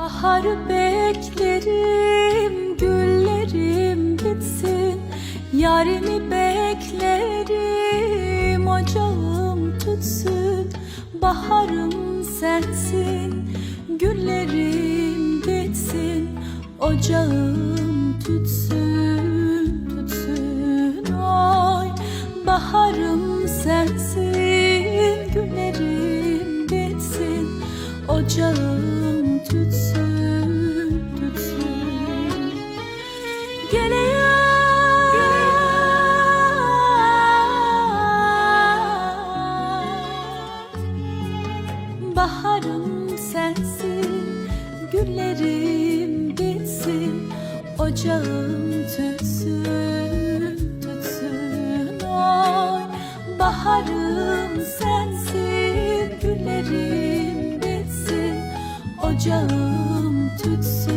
Baharı beklerim, güllerim bitsin. Yarimi beklerim, ocağım tutsun Baharım sensin, güllerim bitsin. Ocağım tutsun, tutsun Oy, baharım sensin, güllerim bitsin. Ocağım Baharım sensin Güllerim bitsin Ocağım tütsün Tütsün. Oy Baharım sensin Güllerim bitsin Ocağım tütsün